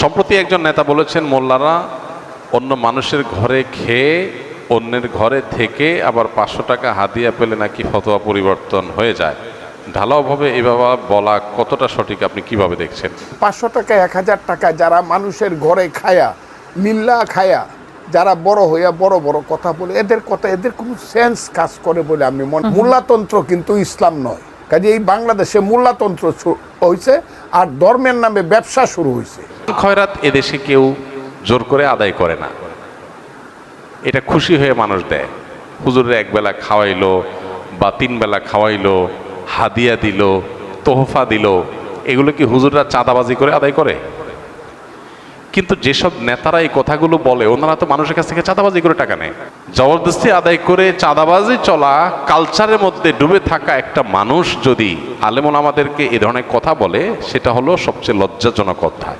সম্প্রতি একজন নেতা বলেছেন, মোল্লারা অন্য মানুষের ঘরে খেয়ে অন্যের ঘরে থেকে আবার পাঁচশো টাকা হাদিয়া পেলে নাকি ফতোয়া পরিবর্তন হয়ে যায়। ঢালাওভাবে এভাবে বলা কতটা সঠিক আপনি কীভাবে দেখছেন? পাঁচশো টাকা, এক হাজার টাকা যারা মানুষের ঘরে খায়া লিল্লা খায়া, যারা বড় হইয়া বড় বড় কথা বলে, এদের কথা, এদের কোনো সেন্স কাজ করে বলে আমি মনে মূল্যতন্ত্র কিন্তু ইসলাম নয়। কাজে এই বাংলাদেশে মূল্যতন্ত্র হয়েছে আর ধর্মের নামে ব্যবসা শুরু হয়েছে খয়রাত এদেশে কেউ জোর করে আদায় করে না। এটা খুশি হয়ে মানুষ দেয়। হুজুরের একবেলা খাওয়াইলো বা তিন বেলা খাওয়াইলো, হাদিয়া দিল, তোহফা দিল, এগুলো কি হুজুররা চাঁদাবাজি করে আদায় করে? কিন্তু যেসব নেতারা এই কথাগুলো বলে, ওনারা তো মানুষের কাছ থেকে চাঁদাবাজি করে টাকা নেয়। জবরদস্তি আদায় করে চাঁদাবাজি চলা কালচারের মধ্যে ডুবে থাকা একটা মানুষ যদি আলেমন আমাদেরকে এ ধরনের কথা বলে, সেটা হলো সবচেয়ে লজ্জাজনক অধ্যায়।